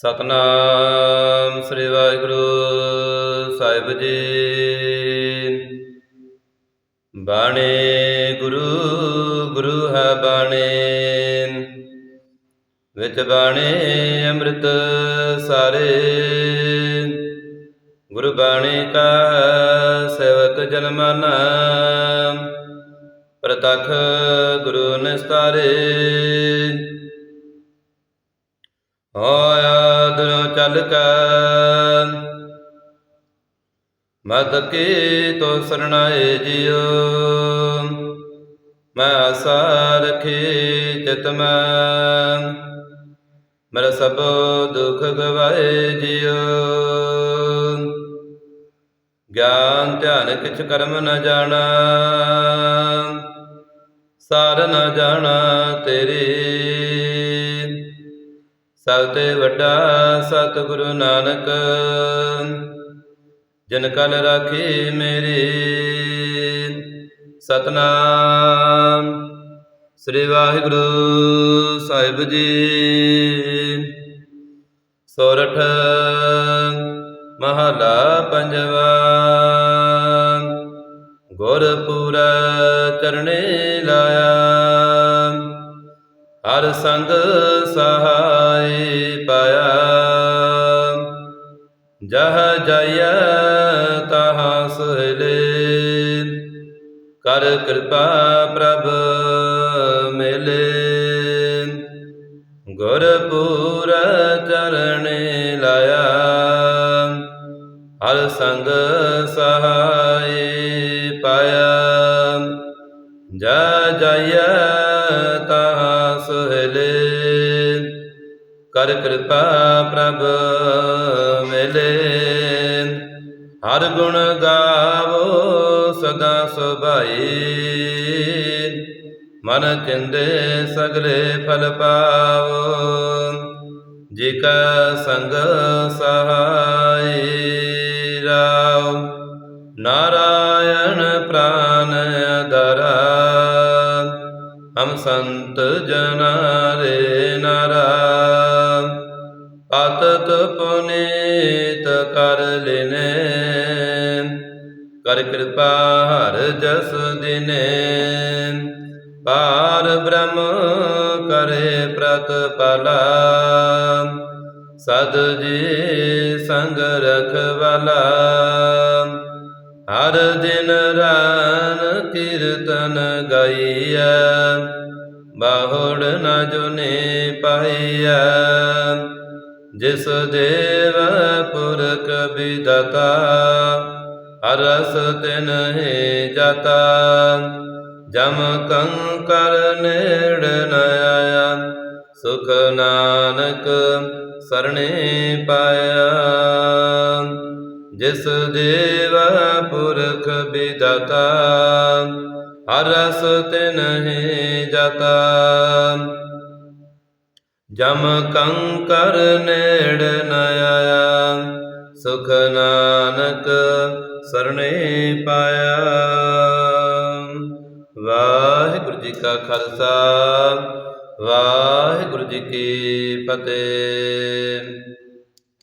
ਸਤਨਾਮ ਸ੍ਰੀ ਵਾਹਿਗੁਰੂ ਸਾਹਿਬ ਜੀ। ਬਾਣੇ ਗੁਰੂ ਗੁਰੂ ਹੈ ਬਾਣੇ। ਵਿੱਚ ਬਾਣੇ ਅੰਮ੍ਰਿਤ ਸਾਰੇ। ਗੁਰੂ ਬਾਣੀ ਕਾ ਸੇਵਕ ਜਨਮਾਨਾ ਪ੍ਰਤਖ ਗੁਰੂ ਨਿਸਤਾਰੇ। ਹੋਇਆ ਦਿਨੋਂ ਚੱਲ ਕੇ। ਮਤ ਕੀ ਤੋ ਸਰਣਾਏ ਜਿਉ। ਮੈਂ ਆਸਾ ਰਖੀ ਚਿਤ ਮੈਂ। ਮੇਰਾ ਸਭ ਦੁਖ ਗਵਾਏ ਜਿਉ। ਗਿਆਨ ਧਿਆਨ ਕਿਛ ਕਰਮ ਨ ਜਾਣਾ। ਸਾਰ ਨ ਜਾਣਾ ਤੇਰੀ ਸਭ ਤੇ ਵੱਡਾ ਸਤਿਗੁਰੂ ਨਾਨਕ, ਜਿਨ ਕਲ ਰਾਖੀ ਮੇਰੀ ਸਤਨਾਮ। ਸ੍ਰੀ ਵਾਹਿਗੁਰੂ ਸਾਹਿਬ ਜੀ, ਸੋਰਠ ਮਹਲਾ ਪੰਜਵਾ ਗੁਰਪੂਰਾ ਚਰਣੇ ਲਾਇਆ। ਹਰ ਸੰਗ ਸਹਾਈ ਪਾਇਆ। ਜਹ ਜਾਇਆ ਤਹਾਂ ਸਹਲੇ, ਕਰ ਕਿਰਪਾ ਪ੍ਰਭ ਮਿਲੇ। ਗੁਰਪੂਰ ਚਰਣੇ ਲਾਇਆ, ਹਰ ਸੰਗ ਸਹਾਈ ਪਾਇਆ। ਜਾ ਜਾਇਆ ਕਰ ਕਿਰਪਾ ਪ੍ਰਭ ਮਿਲੇ। ਹਰ ਗੁਣ ਗਾਵੋ ਸਦਾ ਸੁਭਾਈ। ਮਨ ਚਿੰਦੇ ਸਗਲੇ ਫਲ ਪਾਵੋ। ਜੀ ਕਾ ਸੰਗ ਸਹਾਈ ਰਾਵ ਨਾਰਾਇਣ ਪ੍ਰਾਨ ਅਧਰਾ। ਹਮ ਸੰਤ ਜਨਾ ਰੇ। ਪਤਤ ਪੁਨੀਤ ਕਰ ਲੈਨੇ। ਕਰ ਕਿਰਪਾ ਹਰ ਜਸ ਦਿਨੇ। ਪਾਰ ਬ੍ਰਹਮ ਕਰੇ ਪ੍ਰਤਪਾਲਾ। ਸਦ ਜੀ ਸੰਗ ਰਖਵਾਲਾ। ਹਰ ਦਿਨ ਰਾਨ ਕੀਰਤਨ ਗਾਈਐ। ਬਾਹੁੜ ਨ ਜੁਨੇ ਪਾਈਐ। ਜਿਸ ਦੇਵ ਪੁਰਖ ਵਿਦਤਾ ਅਰਸ ਤਿਨ ਹੀ ਜਾਤਾ। ਜਮ ਕੰਕਰ ਨੇੜ ਨ ਆਇਆ, ਸੁਖ ਨਾਨਕ ਸਰਣੇ ਪਾਇਆ। ਜਿਸ ਦੇਵ ਪੁਰਖ ਵਿਦਤਾ ਅਰਸ ਤਿਨ ਹੀ ਜਾਤਾ। ਜਮ ਕੰਕਰ ਨੇੜ ਨ ਆਇਆ, ਸੁਖ ਨਾਨਕ ਸਰਣੇ ਪਾਇਆ। ਵਾਹਿਗੁਰੂ ਜੀ ਕਾ ਖਾਲਸਾ, ਵਾਹਿਗੁਰੂ ਜੀ ਕੀ ਫਤਿਹ।